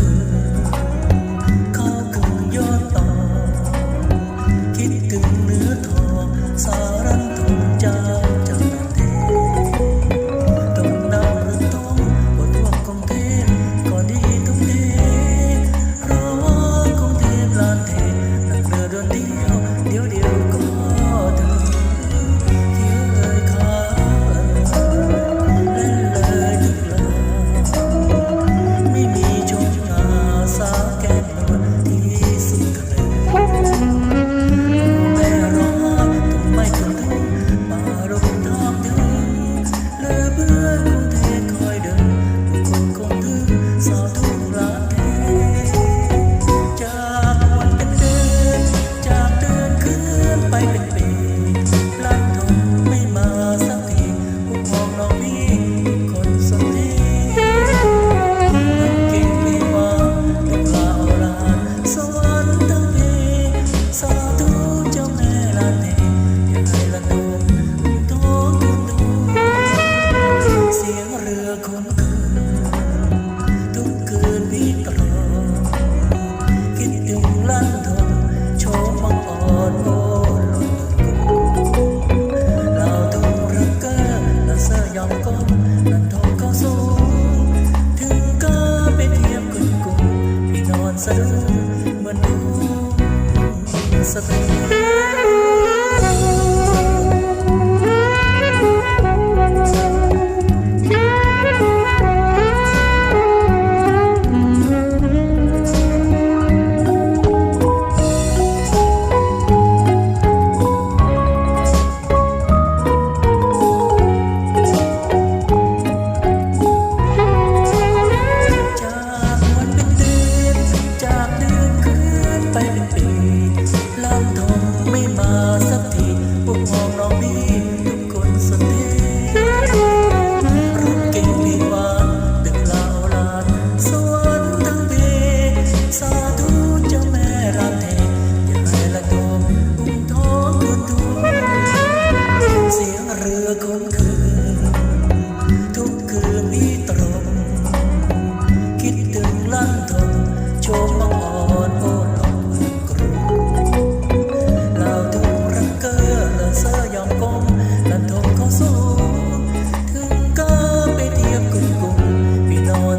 earth. สะดุ้เมือนสะดุ้ It's love.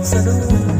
dança do